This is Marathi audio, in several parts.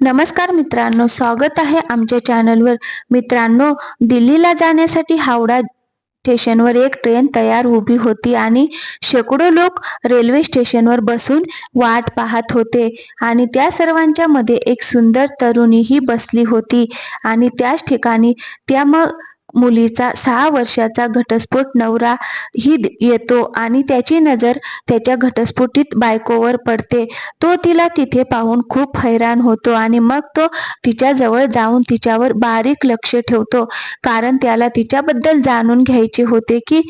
नमस्कार मित्रांनो स्वागत आहे आमच्या चॅनलवर. मित्रांनो दिल्लीला जाण्यासाठी हावडा स्टेशनवर एक ट्रेन तयार उभी होती आणि शेकडो लोक रेल्वे स्टेशनवर बसून वाट पाहत होते आणि त्या सर्वांच्या मध्ये एक सुंदर तरुणीही बसली होती आणि त्याच ठिकाणी त्या मग मुलीचा सहा वर्षाचा घटस्फोट नवरा ही येतो आणि त्याची नजर त्याच्या घटस्फोटित बायकोवर पडते. तो तिला तिथे पाहून खूप हैराण होतो आणि मग तो तिच्या जवळ जाऊन तिच्यावर बारीक लक्ष ठेवतो. कारण त्याला तिच्याबद्दल जाणून घ्यायचे होते की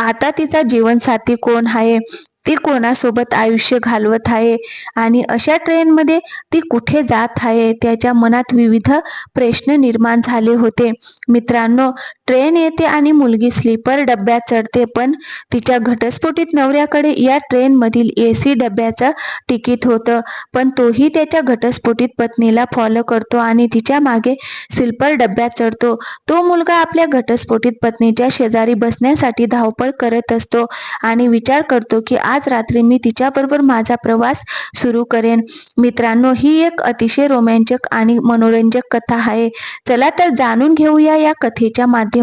आता तिचा जीवनसाथी कोण आहे? ती कोणासोबत आयुष्य घालवत आहे? आणि अशा ट्रेनमध्ये ती कुठे जात आहे? त्याच्या मनात विविध प्रश्न निर्माण झाले होते. मित्रांनो ट्रेन येते आणि मुलगी स्लीपर डब्यात चढते पण तिच्या घटस्फोटीत नवऱ्याकडे या ट्रेनमधील ए सी डब्याचं तिकीट होतं. पण तोही त्याच्या घटस्फोटीत पत्नीला फॉलो करतो आणि तिच्यामागे स्लीपर डब्यात चढतो. तो मुलगा आपल्या घटस्फोटीत पत्नीच्या शेजारी बसण्यासाठी धावपळ करत असतो आणि विचार करतो की आज रात्री मी तिच्याबरोबर माझा प्रवास सुरू करेन. मित्रांनो ही एक अतिशय रोमांचक आणि मनोरंजक कथा आहे. चला तर जाणून घेऊया या कथेच्या माध्यमातून.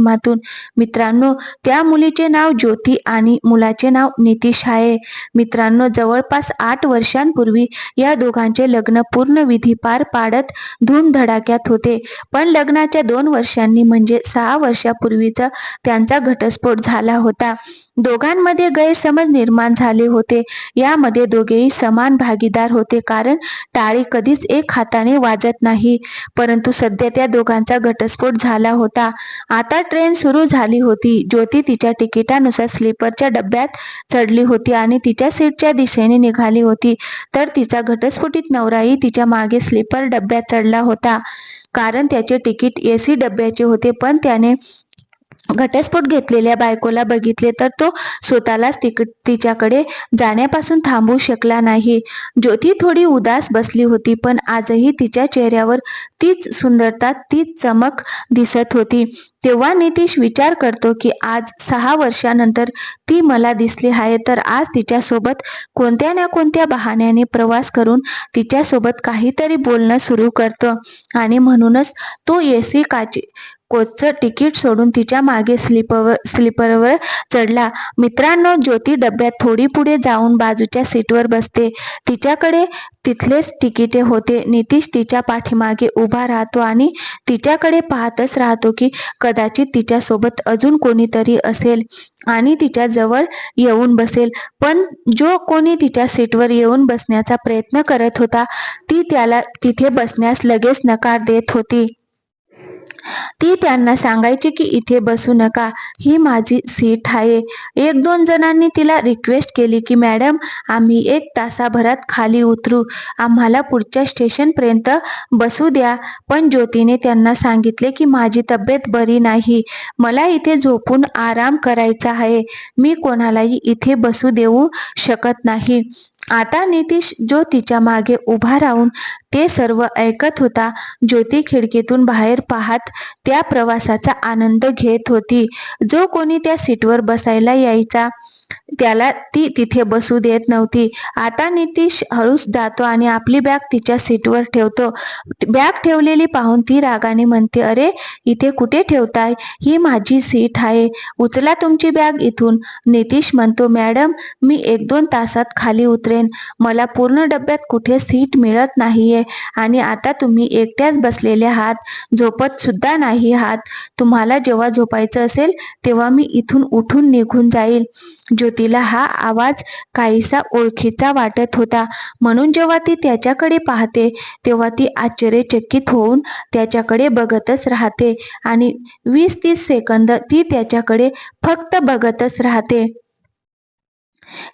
मित्रांनो त्या मुलीचे नाव ज्योती आणि मुलाचे नाव नितीश आहे. मित्रांनो जवळपास आठ वर्षांपूर्वी या दोघांचे लग्न पूर्ण विधी पार पाडत धूमधडाक्यात होते. पण लग्नाच्या दोन वर्षांनी म्हणजे सहा वर्षापूर्वीचा त्यांचा घटस्फोट झाला होता. दोघांमध्ये गैरसमज निर्माण झाले होते. यामध्ये दोघेही समान भागीदार होते कारण टाळी कधीच एक हाताने वाजत नाही. परंतु सध्या त्या दोघांचा घटस्फोट झाला होता. आता ट्रेन सुरू झाली होती. ज्योती तिच्या तिकिटानुसार स्लीपरच्या डब्यात चढली होती आणि तिच्या सीटच्या दिशेने निघाली होती. तर तिचा घटस्फोटित नवराही तिच्यामागे स्लीपर डब्यात चढला होता. कारण त्याचे तिकीट ए सी डब्याचे होते पण त्याने घटस्फोट घेतलेल्या बायकोला बघितले तर तो स्वतःलाच तिक तिच्याकडे जाण्यापासून थांबू शकला नाही. ज्योती थोडी उदास बसली होती पण आजही तिच्या चेहऱ्यावर तीच सुंदरता तीच चमक दिसत होती. तेव्हा नितीश विचार करतो की आज सहा वर्षानंतर ती मला दिसली आहे तर आज तिच्यासोबत कोणत्या ना कोणत्या बहाण्याने प्रवास करून तिच्यासोबत काहीतरी बोलणं सुरू करतो. आणि म्हणूनच तो ए काची कोचचं तिकीट सोडून तिच्यामागे स्लीपवर स्लीपरवर चढला. मित्रांनो ज्योती डब्यात थोडी पुढे जाऊन बाजूच्या सीटवर बसते. तिच्याकडे तिथलेच तिकिटे होते. नितीश तिच्या पाठीमागे उभा राहतो आणि तिच्याकडे पाहतच राहतो की कदाचित तिच्यासोबत अजून कोणीतरी असेल आणि तिच्या जवळ येऊन बसेल. पण जो कोणी तिच्या सीटवर येऊन बसण्याचा प्रयत्न करत होता ती त्याला तिथे बसण्यास लगेच नकार देत होती. ती त्यांना सांगायची की इथे बसू नका ही माझी सीट आहे. एक दोन जणांनी तिला रिक्वेस्ट केली की मॅडम आम्ही एक तासाभरात खाली उतरू. आम्हाला पुढच्या स्टेशनपर्यंत बसू द्या. पण ज्योतीने त्यांना सांगितले की माझी तब्येत बरी नाही. मला इथे झोपून आराम करायचा आहे. मी कोणालाही इथे बसू देऊ शकत नाही. आता नितीश जो तिच्यामागे उभा राहून ते सर्व ऐकत होता ज्योती खिडकीतून बाहेर पाहत त्या प्रवासाचा आनंद घेत होती. जो कोणी त्या सीटवर बसायला यायचा त्याला ती तिथे बसू देत नव्हती. आता नितीश हळूच जातो आणि आपली बॅग तिच्या सीटवर ठेवतो. बॅग ठेवलेली पाहून ती रागाने म्हणते अरे इथे कुठे ठेवताय? ही माझी सीट आहे. उचला तुमची बॅग इथून. नितीश म्हणतो मॅडम मी एक दोन तासात खाली उतरेन. मला पूर्ण डब्यात कुठे सीट मिळत नाहीये आणि आता तुम्ही एकट्याच बसलेले आहात. झोपत सुद्धा नाही आहात. तुम्हाला जेव्हा झोपायचं असेल तेव्हा मी इथून उठून निघून जाईल. ज्योतीला हा आवाज काहीसा ओळखीचा वाटत होता. म्हणून जेव्हा ती त्याच्याकडे पाहते तेव्हा ती आश्चर्यचकित होऊन त्याच्याकडे बघतच राहते आणि वीस तीस सेकंद ती त्याच्याकडे फक्त बघतच राहते.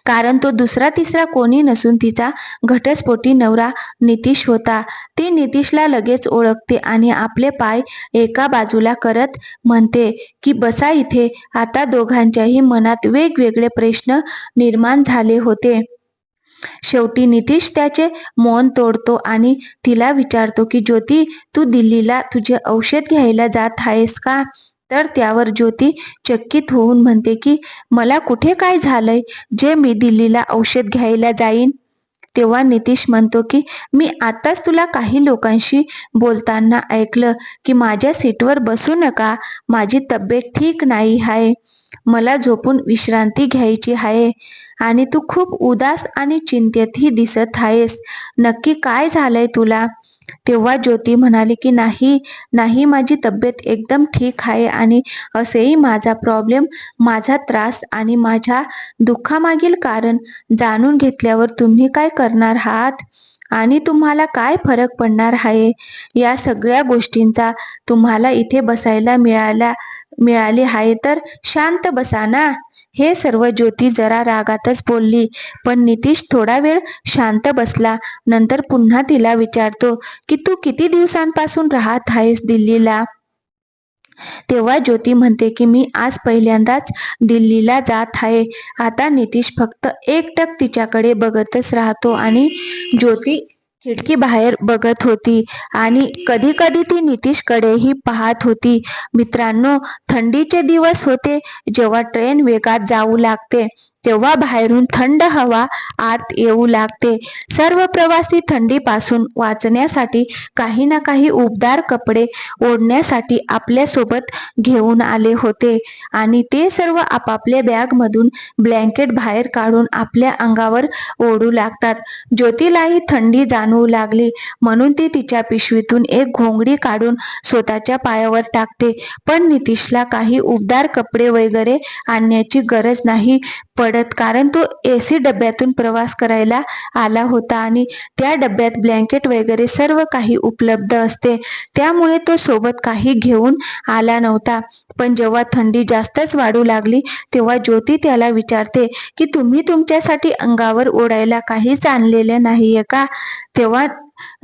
कारण तो दुसरा तिसरा कोणी नसून तिचा घटस्फोटी नवरा नितीश होता. ती नितीशला लगेच ओळखते आणि आपले पाय एका बाजूला करत म्हणते की बसा इथे. आता दोघांच्याही मनात वेगवेगळे प्रश्न निर्माण झाले होते. शेवटी नितीश त्याचे मौन तोडतो आणि तिला विचारतो की ज्योती तू दिल्लीला तुझे औषध घ्यायला जात आहेस का? तर त्यावर ज्योती चकित होऊन म्हणते की मला कुठे काय झालंय? जे मी दिल्लीला औषध घ्यायला जाईन? तेव्हा नितीश म्हणतो की मी आताच तुला काही लोकांशी बोलताना ऐकलं की माझ्या सीटवर बसू नका. माझी तब्येत ठीक नाही आहे. मला झोपून विश्रांती घ्यायची आहे आणि तू खूप उदास आणि चिंतेतही दिसत आहेस. नक्की काय झालंय तुला? तेव्हा ज्योती म्हणाली की नाही नाही माझी तब्येत एकदम ठीक आहे आणि असेही माझा प्रॉब्लेम माझा त्रास आणि माझ्या दुःखामागील कारण जाणून घेतल्यावर तुम्ही काय करणार आहात? आणि तुम्हाला काय फरक पडणार आहे? या सगळ्या गोष्टींचा तुम्हाला इथे बसायला मिळाल्या मिळाली आहे तर शांत बसा ना. हे सर्व ज्योती जरा रागातच बोलली पण नितीश थोडा वेळ शांत बसला. नंतर पुन्हा तिला विचारतो की तू किती दिवसांपासून राहत आहेस दिल्लीला? तेव्हा ज्योती म्हणते की मी आज पहिल्यांदाच दिल्लीला जात आहे. आता नितीश फक्त एकटक तिच्याकडे बघतच राहतो आणि ज्योती खिडकी बाहेर बघत होती. आणि कधी कधी ती नितीशकडेही पाहत होती. मित्रांनो थंडीचे दिवस होते. जेव्हा ट्रेन वेगात जाऊ लागते तेव्हा बाहेरून थंड हवा आत येऊ लागते. सर्व प्रवासी थंडीपासून वाचण्यासाठी काही ना काही उबदार कपडे ओढण्यासाठी आपल्यासोबत घेऊन आले होते आणि ते सर्व आपापल्या बॅगमधून ब्लँकेट बाहेर काढून आपल्या अंगावर ओढू लागतात. ज्योतीलाही थंडी जाणवू लागली म्हणून ती तिच्या पिशवीतून एक घोंगडी काढून स्वतःच्या पायावर टाकते. पण नितीशला काही उबदार कपडे वगैरे आणण्याची गरज नाही पडत कारण तो एसी डब्यातून प्रवास करायला आला होता आणि त्या डब्यात ब्लँकेट वगैरे सर्व काही उपलब्ध असते. त्यामुळे तो सोबत काही घेऊन आला नव्हता. पण जेव्हा थंडी जास्तच वाढू लागली तेव्हा ज्योती त्याला विचारते की तुम्ही तुमच्यासाठी अंगावर ओढायला काहीच आणलेलं नाहीये का? तेव्हा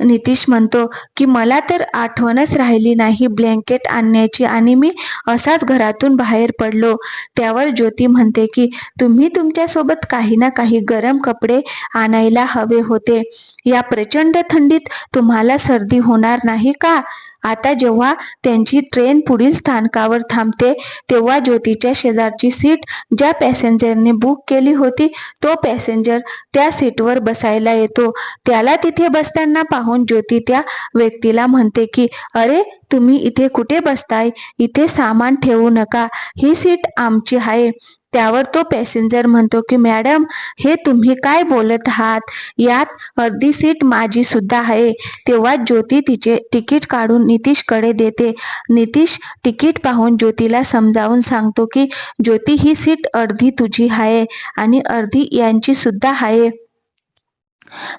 नितीश म्हणतो की मला तर आठवणच राहिली नाही ब्लँकेट आणण्याची आणि मी असाच घरातून बाहेर पडलो. त्यावर ज्योती म्हणते की तुम्ही तुमच्यासोबत काही ना काही गरम कपडे आणायला हवे होते. या प्रचंड थंडीत तुम्हाला सर्दी होणार नाही का? आता जेव्हा त्यांची ट्रेन पुढील स्थानकावर थांबते तेव्हा ज्योतीच्या शेजारची सीट ज्या पॅसेंजरने बुक केली होती तो पॅसेंजर त्या सीटवर बसायला येतो. त्याला तिथे बसताना पाहून ज्योती त्या व्यक्तीला म्हणते की अरे तुम्ही इथे कुठे बसताय? इथे सामान ठेवू नका. ही सीट आमची आहे. त्यावर तो पॅसेंजर म्हणतो की मॅडम हे तुम्ही काय बोलत आहात? यात अर्धी सीट माझी सुद्धा आहे. तेव्हा ज्योती तिचे तिकीट काढून नितीशकडे देते. नितीश तिकीट पाहून ज्योतीला समजावून सांगतो की ज्योती ही सीट अर्धी तुझी आहे आणि अर्धी यांची सुद्धा आहे.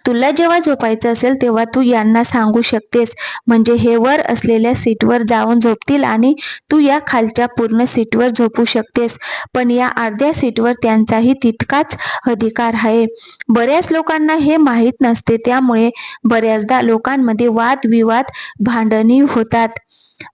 तुला जेव्हा झोपायचं असेल तेव्हा तू यांना सांगू शकतेस. म्हणजे हे वर असलेल्या सीटवर जाऊन झोपतील आणि तू या खालच्या पूर्ण सीटवर झोपू शकतेस. पण या अर्ध्या सीटवर त्यांचाही तितकाच अधिकार आहे. बऱ्याच लोकांना हे माहीत नसते त्यामुळे बऱ्याचदा लोकांमध्ये वादविवाद भांडणी होतात.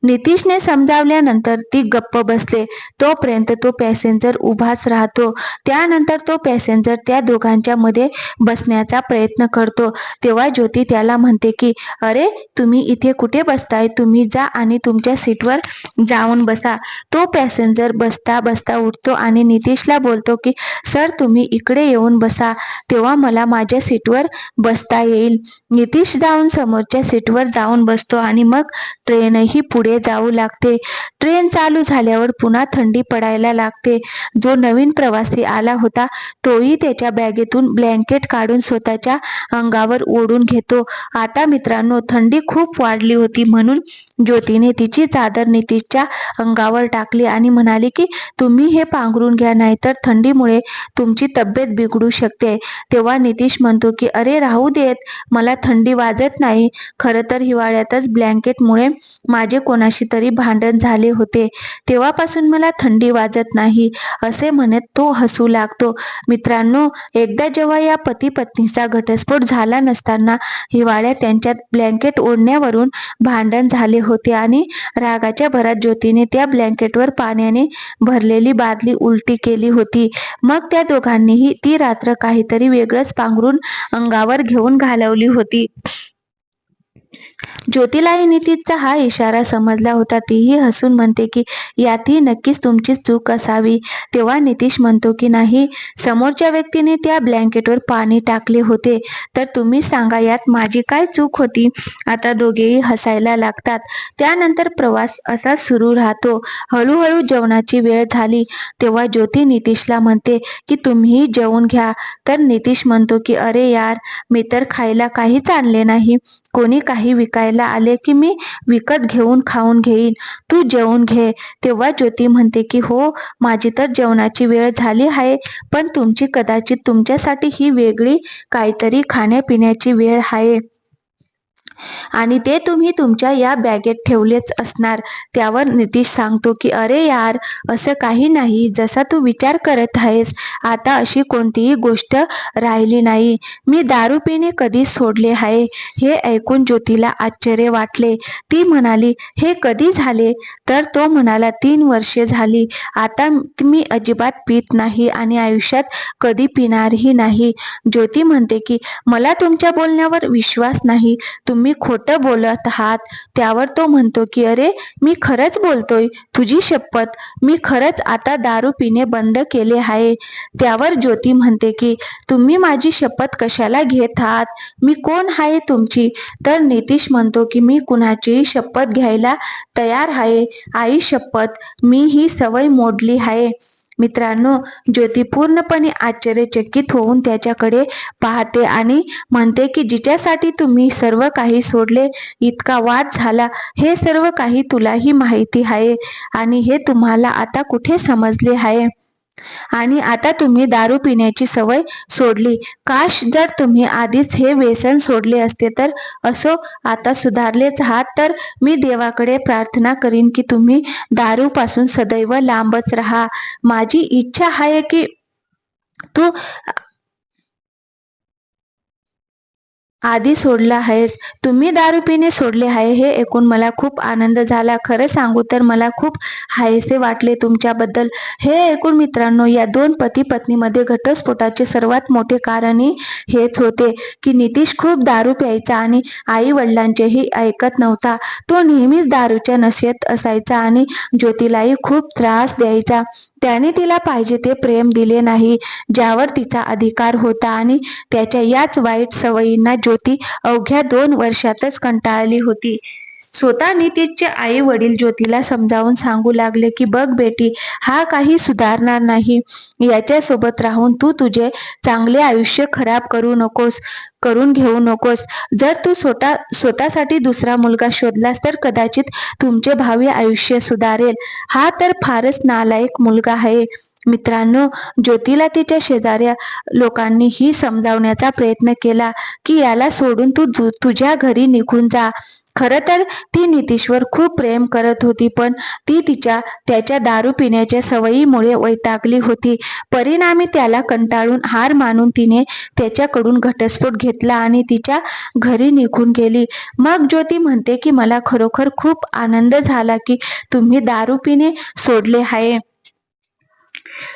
नितीशने समजावल्यानंतर ती गप्प बसले. तोपर्यंत तो पॅसेंजर उभाच राहतो. त्यानंतर तो पॅसेंजर त्या दोघांच्या मध्ये बसण्याचा प्रयत्न करतो. तेव्हा ज्योती त्याला म्हणते की अरे तुम्ही इथे कुठे बसताय? तुम्ही जा आणि तुमच्या सीटवर जाऊन बसा. तो पॅसेंजर बसता बसता उठतो आणि नितीशला बोलतो की सर तुम्ही इकडे येऊन बसा. तेव्हा मला माझ्या सीटवर बसता येईल. नितीश जाऊन समोरच्या सीटवर जाऊन बसतो आणि मग ट्रेनही पुढे जाऊ लागते. ट्रेन चालू झाल्यावर पुन्हा थंडी पडायला लागते. जो नवीन प्रवासी आला होता तोही त्याच्या बॅगेतून ब्लँकेट काढून स्वतःच्या अंगावर ओढून घेतो. आता मित्रांनो थंडी खूप वाढली होती म्हणून ज्योतीने तिची चादर नितीशच्या अंगावर टाकली आणि म्हणाली की तुम्ही हे पांघरून घ्या नाहीतर थंडीमुळे तुमची तब्येत बिघडू शकते. तेव्हा नितीश म्हणतो की अरे राहू देत. मला थंडी वाजत नाही. खरं तर हिवाळ्यातच ब्लँकेटमुळे माझे कोणाशी तरी भांडण झाले होते. तेव्हापासून मला थंडी वाजत नाही असे म्हणत तो हसू लागतो. मित्रांनो एकदा जेव्हा या पती पत्नीचा घटस्फोट झाला नसताना हिवाळ्यात त्यांच्यात ब्लँकेट ओढण्यावरून भांडण झाले होते आणि रागाच्या भरात ज्योतीने त्या ब्लँकेटवर पाण्याने भरलेली बादली उलटी केली होती. मग त्या दोघांनीही ती रात्र काहीतरी वेगळंच पांघरून अंगावर घेऊन घालवली होती. ज्योतिलाई नितीशचा हा इशारा समजला होता. तीही हसून म्हणते की यातही नक्कीच तुमचीच चूक असावी. तेव्हा नितीश म्हणतो की नाही समोरच्या व्यक्तीने त्या ब्लँकेटवर पाणी टाकले होते. तर तुम्ही सांगा यात माझी काय चूक होती? आता दोघेही हसायला लागतात. त्यानंतर प्रवास असा सुरू राहतो. हळूहळू जेवणाची वेळ झाली. तेव्हा ज्योती नितीशला म्हणते की तुम्हीही जेवून घ्या. तर नितीश म्हणतो की अरे यार मी तर खायला काहीच आणले नाही. कोणी काही विकायला आले की मी विकत घेऊन खाऊन घेईन. तू जेवून घे. तेव्हा ज्योती म्हणते की हो माझी तर जेवणाची वेळ झाली आहे पण तुमची कदाचित तुमच्यासाठी ही वेगळी काहीतरी खाण्यापिण्याची वेळ आहे. आणि ते तुम्ही तुमच्या या बॅगेत ठेवलेच असणार. त्यावर नितीश सांगतो की अरे यार असं काही नाही. जसा तू विचार करत आहेस आता अशी कोणतीही गोष्ट राहिली नाही. मी दारू पिणे कधी सोडले आहे. हे ऐकून ज्योतीला आश्चर्य वाटले. ती म्हणाली हे कधी झाले? तर तो म्हणाला तीन वर्षे झाली. आता मी अजिबात पित नाही आणि आयुष्यात कधी पिणारही नाही. ज्योती म्हणते की मला तुमच्या बोलण्यावर विश्वास नाही. तुम्ही खोटं बोलत आहात त्यावर तो म्हणतो की अरे मी खरंच बोलतोय तुझी शपथ मी खरंच आता दारू पिणे बंद केले आहे. त्यावर ज्योती म्हणते की तुम्ही माझी शपथ कशाला घेत आहात? मी कोण आहे तुमची? तर नितीश म्हणतो की मी कुणाचीही शपथ घ्यायला तयार आहे. आई शपथ मी ही सवय मोडली आहे. मित्रांनो ज्योती पूर्णपणे आश्चर्यचकित होऊन त्याच्याकडे पाहते आणि म्हणते की जिच्यासाठी तुम्ही सर्व काही सोडले इतका वाद झाला हे सर्व काही तुलाही माहिती आहे आणि हे तुम्हाला आता कुठे समजले आहे? आणि आता तुम्ही दारू पिण्याची सवय सोडली. काश जर तुम्ही आधीच हे व्यसन सोडले असते तर असो आता सुधारलेच आहात तर मी देवाकडे प्रार्थना करीन की तुम्ही दारूपासून सदैव लांबच राहा. माझी इच्छा आहे की तू आधी सोडला आहेस. तुम्ही दारू पिणे सोडले आहे हे ऐकून मला खूप आनंद झाला. खरं सांगू तर मला खूप हायसे वाटले तुमच्याबद्दल. हे ऐकून मित्रांनो या दोन पती पत्नीमध्ये घटस्फोटाचे सर्वात मोठे कारणही हेच होते की नितीश खूप दारू प्यायचा आणि आई वडिलांचेही ऐकत नव्हता. तो नेहमीच दारूच्या नशेत असायचा आणि ज्योतीलाही खूप त्रास द्यायचा. त्याने तिला पाहिजे ते प्रेम दिले नाही. ज्यावर तिचा अधिकार होता आणि त्याच्या याच वाईट सवयींना ज्योती अवघ्या दोन वर्षातच कंटाळली होती. स्वतः नितीशचे आई वडील ज्योतीला समजावून सांगू लागले की बघ बेटी हा काही सुधारणार नाही. याच्या सोबत राहून तू तुझे चांगले आयुष्य खराब करू नकोस करून घेऊ नकोस. जर तू स्वतः स्वतःसाठी दुसरा मुलगा शोधलास तर कदाचित तुमचे भावी आयुष्य सुधारेल. हा तर फारच नालायक मुलगा आहे. मित्रांनो ज्योतीला तिच्या शेजाऱ्या लोकांनी ही समजावण्याचा प्रयत्न केला की याला सोडून तू तुझ्या घरी निघून जा. खरं तर ती नितीशवर खूप प्रेम करत होती पण ती तिच्या त्याच्या दारू पिण्याच्या सवयीमुळे वैतागली होती. परिणामी त्याला कंटाळून हार मानून तिने त्याच्याकडून घटस्फोट घेतला आणि तिच्या घरी निघून गेली. मग ज्योती म्हणते की मला खरोखर खूप आनंद झाला की तुम्ही दारू पिणे सोडले आहे.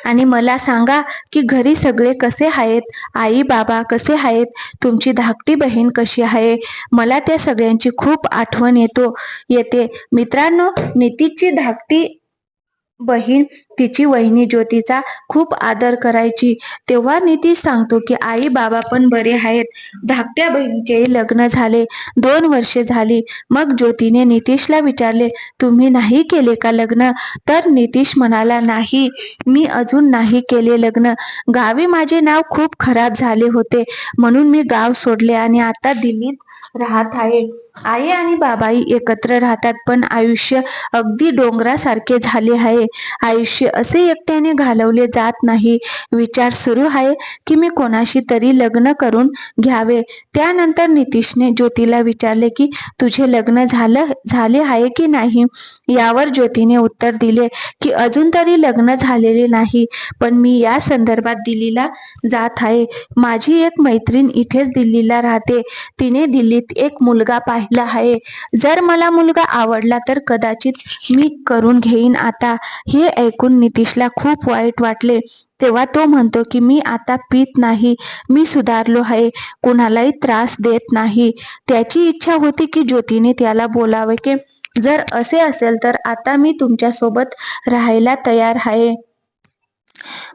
आणि मला सांगा की घरी सगळे कसे आहेत? आई बाबा कसे आहेत? तुमची धाकटी बहीण कशी आहे? मला त्या सगळ्यांची खूप आठवण येतो येते. मित्रांनो नितीची धाकटी बहीण तिची वहिनी ज्योतीचा खूप आदर करायची. तेव्हा नितीश सांगतो की आई बाबा पण बरे आहेत. धाकट्या बहिणीचे लग्न झाले. दोन वर्षे झाली. मग ज्योतीने नितीशला विचारले तुम्ही नाही केले का लग्न? तर नितीश म्हणाला नाही. मी अजून नाही केले लग्न. गावी माझे नाव खूप खराब झाले होते. म्हणून मी गाव सोडले आणि आता दिल्लीत राहत आहे. आई आणि बाबाई एकत्र राहतात पण आयुष्य अगदी डोंगरासारखे झाले आहे. आयुष्य असे एकट्याने घालवले जात नाही. विचार सुरू आहे की मी कोणाशी तरी लग्न करून घ्यावे. त्यानंतर नितीशने ज्योतीला विचारले की तुझे लग्न झालं झाले आहे की नाही? यावर ज्योतीने उत्तर दिले की अजून तरी लग्न झालेले नाही पण मी या संदर्भात दिल्लीला जात आहे. माझी एक मैत्रीण इथेच दिल्लीला राहते. तिने दिल्लीत एक मुलगा पाहिला आहे. जर मला मुलगा आवडला तर कदाचित मी करून घेईन आता. हे ऐकून नितीशला खूप वाईट वाटले. तेव्हा तो म्हणतो की मी आता पित नाही. मी सुधारलो आहे. कुणालाही त्रास देत नाही. त्याची इच्छा होती की ज्योतीने त्याला बोलावे की जर असे असेल तर आता मी तुमच्यासोबत राहायला तयार आहे.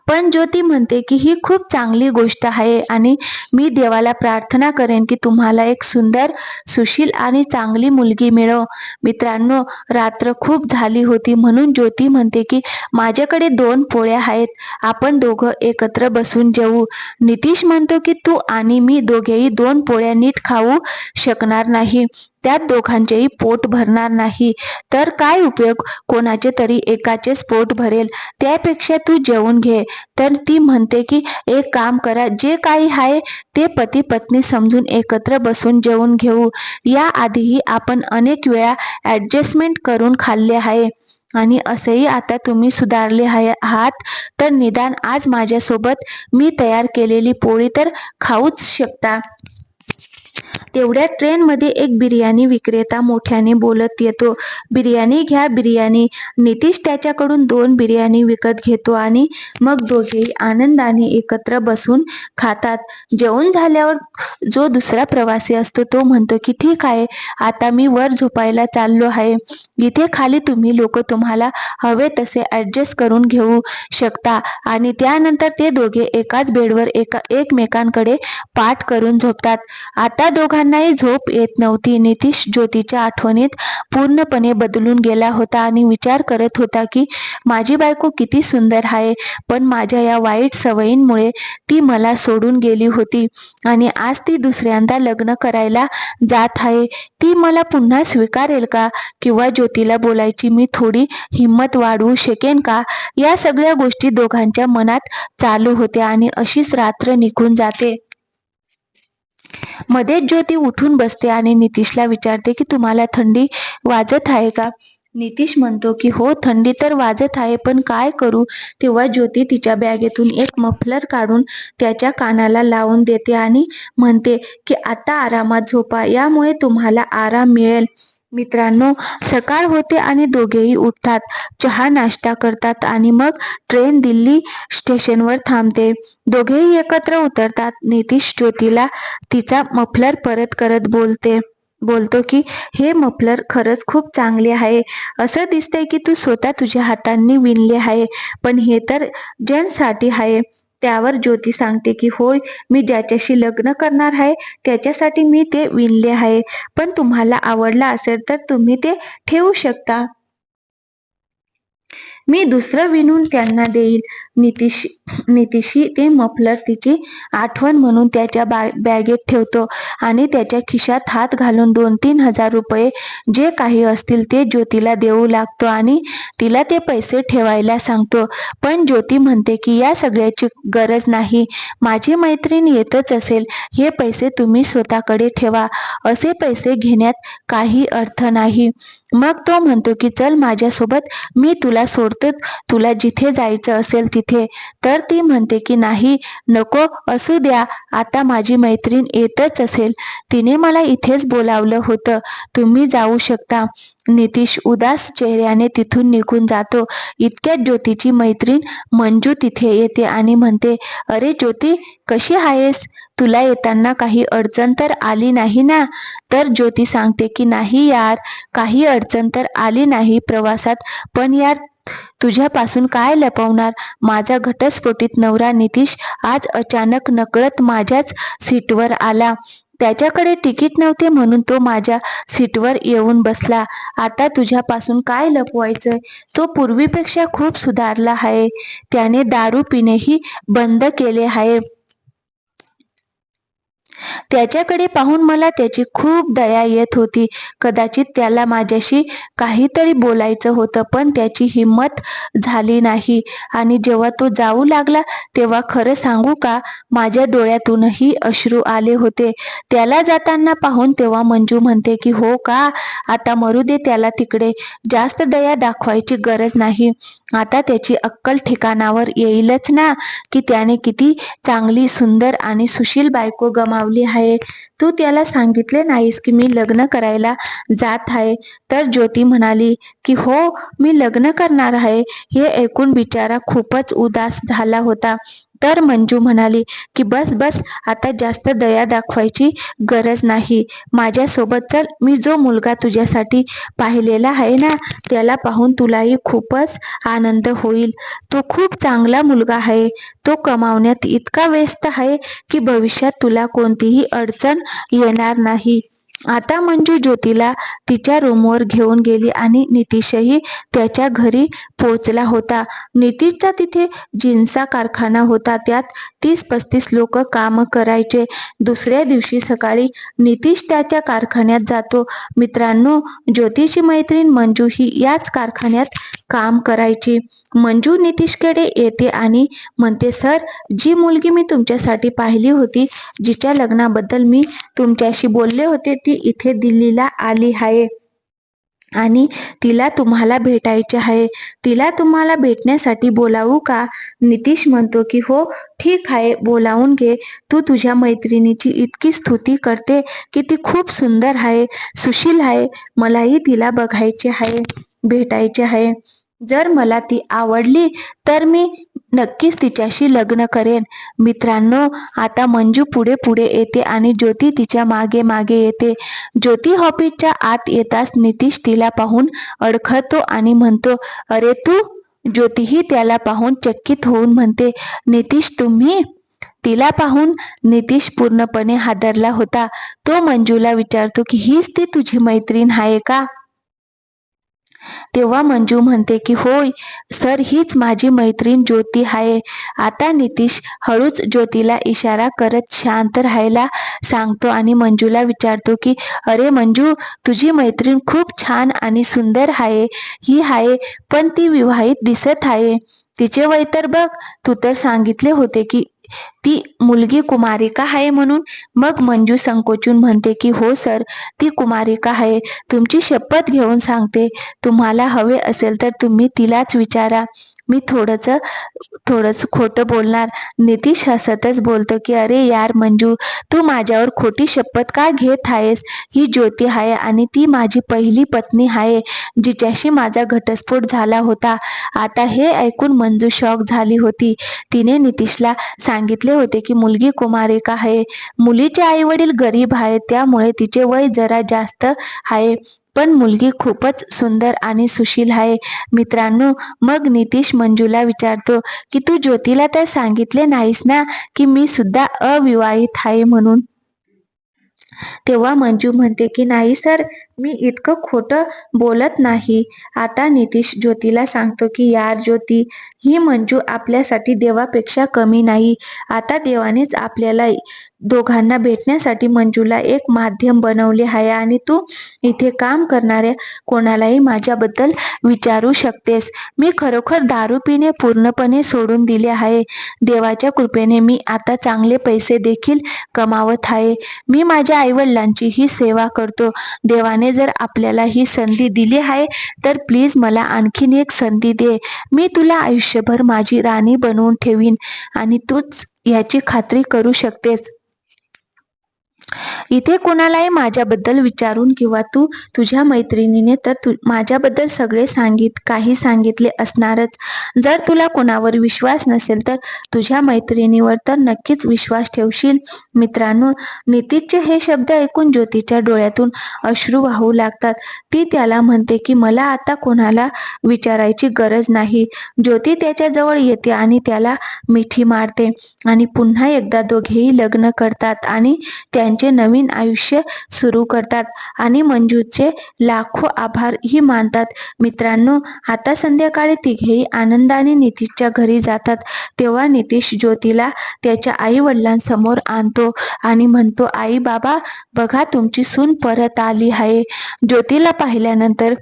पण ज्योती म्हणते की ही खूप चांगली गोष्ट आहे आणि मी देवाला प्रार्थना करेन की तुम्हाला एक सुंदर सुशील आणि चांगली मुलगी मिळो. मित्रांनो रात्र खूप झाली होती म्हणून ज्योती म्हणते की माझ्याकडे दोन पोळ्या आहेत. आपण दोघं एकत्र बसून जेवू नितीश म्हणतो की तू आणि मी दोघेही दोन पोळ्या नीट खाऊ शकणार नाही. त्यात दोघांचेही पोट भरणार नाही. तर काय उपयोग? कोणाचे तरी एकाचेच पोट भरेल. त्यापेक्षा तू जेवून घे. तर ती म्हणते की एक काम करा. जे काही आहे ते पती पत्नी समजून एकत्र बसून जेवून घेऊ. या आधीही आपण अनेक वेळा ॲडजस्टमेंट करून खाल्ले आहे. आणि असेही आता तुम्ही सुधारले आहे आहात. तर निदान आज माझ्यासोबत मी तयार केलेली पोळी तर खाऊच शकता. तेवढ्या ट्रेनमध्ये एक बिर्याणी विक्रेता मोठ्याने बोलत येतो. बिर्याणी घ्या बिर्याणी. नितीश त्याच्याकडून दोन बिर्याणी विकत घेतो आणि मग दोघेही आनंदाने एकत्र बसून खातात. जेवण झाल्यावर जो दुसरा प्रवासी असतो तो म्हणतो की ठीक आहे आता मी वर झोपायला चाललो आहे. इथे खाली तुम्ही लोक तुम्हाला हवे तसे ॲडजस्ट करून घेऊ शकता. आणि त्यानंतर ते दोघे एकाच बेडवर एका एकमेकांकडे पाठ करून झोपतात. आता दोघांनाही झोप येत नव्हती. नितीश ज्योतीच्या आठवणीत पूर्णपणे बदलून गेला होता आणि विचार करत होता की माझी बायको किती सुंदर आहे पण माझ्या या वाईट सवयींमुळे ती मला सोडून गेली होती आणि आज ती दुसऱ्यांदा लग्न करायला जात आहे. ती मला पुन्हा स्वीकारेल का किंवा ज्योतीला बोलायची मी थोडी हिंमत वाढवू शकेन का? या सगळ्या गोष्टी दोघांच्या मनात चालू होत्या आणि अशीच रात्र निघून जाते. मध्येच ज्योती उठून बसते आणि नितीशला विचारते की तुम्हाला थंडी वाजत आहे का? नितीश म्हणतो की हो थंडी तर वाजत आहे पण काय करू? तेव्हा ज्योती तिच्या बॅगेतून एक मफलर काढून त्याच्या कानाला लावून देते आणि म्हणते की आता आरामात झोपा यामुळे तुम्हाला आराम मिळेल. मित्रांनो सकाळ होते आणि दोघेही उठतात. चहा नाश्ता करतात आणि मग ट्रेन दिल्ली स्टेशनवर थांबते. दोघेही एकत्र उतरतात. नितीश ज्योतीला तिचा मफलर परत करत बोलते. बोलतो की हे मफलर खरंच खूप चांगले आहे. असं दिसतंय की तू स्वतः तुझ्या हातांनी विणले आहे. पण हे तर जेंट्ससाठी आहे. त्यावर ज्योती सांगते की होय मी ज्याच्याशी लग्न करणार आहे त्याच्यासाठी मी ते विणले आहे. पण तुम्हाला आवडला असेल तर तुम्ही ते ठेवू शकता. मी दुसरं विणून त्यांना देईल. नितीशी नितीशी ते मफलर तिची आठवण म्हणून त्याच्या बा बॅगेत ठेवतो आणि त्याच्या खिशात हात घालून दोन तीन हजार रुपये जे काही असतील ते ज्योतीला देऊ लागतो आणि तिला ते पैसे ठेवायला सांगतो. पण ज्योती म्हणते की या सगळ्याची गरज नाही. माझी मैत्रीण येतच असेल. हे पैसे तुम्ही स्वतःकडे ठेवा. असे पैसे घेण्यात काही अर्थ नाही. मग तो म्हणतो की चल माझ्यासोबत मी तुला सोडतो तुला जिथे जायचं असेल तिथे. तर ती म्हणते की नाही नको असू द्या आता माझी मैत्रीण येतच असेल. तिने मला इथेच बोलावलं होतं. तुम्ही जाऊ शकता. नितीश उदास चेहऱ्याने तिथून निघून जातो. इतक्यात ज्योतीची मैत्रीण मंजू तिथे येते आणि म्हणते अरे ज्योती कशी आहेस? तुला येताना काही अडचण तर आली नाही ना? तर ज्योती सांगते की नाही यार काही अडचण तर आली नाही प्रवासात पण यार तुझ्यापासून काय लपवणार? माझा घटस्फोटीत नवरा नितीश आज अचानक नकळत माझ्याच सीटवर आला. त्याच्याकडे तिकीट नव्हते म्हणून तो माझ्या सीटवर येऊन बसला. आता तुझ्यापासून काय लपवायचंय? तो पूर्वीपेक्षा खूप सुधारला आहे. त्याने दारू पिणेही बंद केले आहे. त्याच्याकडे पाहून मला त्याची खूप दया येत होती. कदाचित त्याला माझ्याशी काहीतरी बोलायचं होतं पण त्याची हिंमत झाली नाही. आणि जेव्हा तो जाऊ लागला तेव्हा खरं सांगू का माझ्या डोळ्यातूनही अश्रू आले होते. त्याला जाताना पाहून तेव्हा मंजू म्हणते की हो का आता मरू दे त्याला तिकडे. जास्त दया दाखवायची गरज नाही. आता त्याची अक्कल ठिकाणावर येईलच ना की त्याने किती चांगली सुंदर आणि सुशील बायको गमावली बनवली आहे. तू त्याला सांगितले नाहीस की मी लग्न करायला जात आहे. तर ज्योती म्हणाली की हो मी लग्न करणार आहे. हे ऐकून बिचारा खूपच उदास झाला होता. तर मंजू म्हणाली की बस बस आता जास्त दया दाखवायची गरज नाही. माझ्यासोबत चल मी जो मुलगा तुझ्यासाठी पाहिलेला आहे ना त्याला पाहून तुलाही खूपच आनंद होईल. तो खूप चांगला मुलगा आहे. तो कमावण्यात इतका व्यस्त आहे की भविष्यात तुला कोणतीही अडचण येणार नाही. आता मंजू ज्योतीला तिच्या रूमवर घेऊन गेली आणि नितीशही त्याच्या घरी पोहोचला होता. नितीशचा तिथे जिन्सा कारखाना होता. त्यात तीस पस्तीस लोक काम करायचे. दुसऱ्या दिवशी सकाळी नितीश त्याच्या कारखान्यात जातो. मित्रांनो ज्योतिषी मैत्रीण मंजू ही याच कारखान्यात काम करायची. मंजू नितीशकडे येते आणि म्हणते सर जी मुलगी मी तुमच्यासाठी पाहिली होती जिच्या लग्नाबद्दल मी तुमच्याशी बोलले होते ती इथे दिल्लीला आली आहे. आणि तिला तुम्हाला भेटायचे आहे. तिला तुम्हाला भेटण्यासाठी बोलावू का? नितीश म्हणतो की हो ठीक आहे बोलावून घे. तू तुझ्या मैत्रिणीची इतकी स्तुती करते की ती खूप सुंदर आहे सुशील आहे. मलाही तिला बघायचे आहे भेटायचे आहे. जर मला ती आवडली तर मी नक्कीच तिच्याशी लग्न करेन. मित्रांनो आता मंजू पुढे पुढे येते आणि ज्योती तिच्यामागे मागे येते. ज्योती ऑफिसच्या आत येताच नितीश तिला पाहून अडखळतो आणि म्हणतो अरे तू? ज्योतीही त्याला पाहून चकित होऊन म्हणते नितीश तुम्ही? तिला पाहून नितीश पूर्णपणे हादरला होता. तो मंजूला विचारतो की हीच ती तुझी मैत्रीण आहे का? तेव्हा मंजू म्हणते की होय सर हीच माझी मैत्रीण ज्योती आहे आता नितीश हळूच ज्योतीला इशारा करत शांत राहायला सांगतो आणि मंजूला विचारतो की अरे मंजू तुझी मैत्रीण खूप छान आणि सुंदर आहे ही आहे पण ती विवाहित दिसत आहे तिचे वय तर बघ. तू तर सांगितले होते की ती मुलगी कुमारिका आहे म्हणून. मग मंजू संकोचून म्हणते की हो सर ती कुमारिका आहे. तुमची शपथ घेऊन सांगते. तुम्हाला हवे असेल तर तुम्ही तिलाच विचारा. मी थोडंच थोडंच खोटं बोलणार. नितीश हसतच बोलतो की अरे यार मंजू तू माझ्यावर खोटी शपथ का घेत आहेस? ही ज्योती आहे आणि ती माझी पहिली पत्नी आहे जिच्याशी माझा घटस्फोट झाला होता. आता हे ऐकून मंजू शॉक झाली होती. तिने नितीशला सांगितले होते की मुलगी कुमारिका आहे मुलीचे आई वडील गरीब आहेत त्यामुळे तिचे वय जरा जास्त आहे पण मुलगी खूपच सुंदर आणि सुशील आहे. मित्रांनो मग नितीश मंजूला विचारतो की तू ज्योतीला तर सांगितले नाहीस ना की मी सुद्धा अविवाहित आहे म्हणून? तेव्हा मंजू म्हणते की नाही सर. मी इतकं खोटं बोलत नाही. आता नितीश ज्योतीला सांगतो की यार ज्योती ही मंजू आपल्यासाठी देवापेक्षा कमी नाही. आता देवानेच आपल्याला दोघांना भेटण्यासाठी मंजूला एक माध्यम बनवले आहे आणि तू इथे काम करणाऱ्या कोणालाही माझ्याबद्दल विचारू शकतेस. मी खरोखर दारू पिणे पूर्णपणे सोडून दिले आहे. देवाच्या कृपेने मी आता चांगले पैसे देखील कमावत आहे. मी माझ्या आईवडिलांची ही सेवा करतो. देवाने जर आपल्याला ही संधी दिली आहे तर प्लीज मला आणखीन एक संधी दे. मी तुला आयुष्यभर माझी राणी बनवून ठेवीन आणि तूच याची खात्री करू शकतेस. इथे कोणालाही माझ्याबद्दल विचारून किंवा तू तुझ्या मैत्रिणीने तर तु माझ्याबद्दल सगळे सांगित काही सांगितले असणारच. जर तुला कोणावर विश्वास नसेल तर तुझ्या मैत्रिणीवर तर नक्कीच विश्वास ठेवशील. मित्रांनो नितीशचे हे शब्द ऐकून ज्योतीच्या डोळ्यातून अश्रू वाहू लागतात. ती त्याला म्हणते की मला आता कोणाला विचारायची गरज नाही. ज्योती त्याच्याजवळ येते आणि त्याला मिठी मारते आणि पुन्हा एकदा दोघेही लग्न करतात आणि त्यांचे नवीन आयुष्य सुरू करतात आणि मंजूचे लाखो आभार ही मानतात. मित्रांनो आता संध्याकाळी तिघेही आनंदाने नितीशच्या घरी जातात. तेव्हा नितीश ज्योतीला त्याच्या आई वडिलांसमोर आणतो आणि म्हणतो आई बाबा बघा तुमची सून परत आली आहे. ज्योतीला पाहिल्यानंतर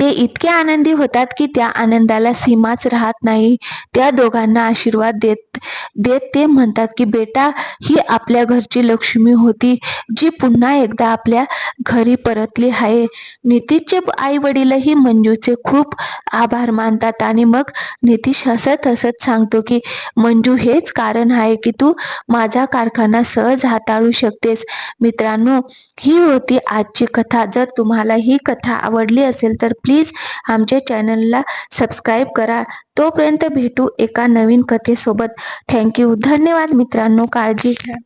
ते इतके आनंदी होतात की त्या आनंदाला सीमाच राहत नाही. त्या दोघांना आशीर्वाद देत देत ते म्हणतात की बेटा ही आपल्या घरची लक्ष्मी होती जी पुन्हा एकदा आपल्या घरी परतली आहे. नितीशचे आई वडीलही मंजूचे खूप आभार मानतात आणि मग नितीश हसत हसत सांगतो की मंजू हेच कारण आहे की तू माझा कारखाना सहज हाताळू शकतेस. मित्रांनो ही होती आजची कथा. जर तुम्हाला ही कथा आवडली असेल असेल तर प्लीज आमच्या चॅनलला सबस्क्राईब करा. तोपर्यंत भेटू एका नवीन कथेसोबत. थँक्यू धन्यवाद मित्रांनो. काळजी घ्या.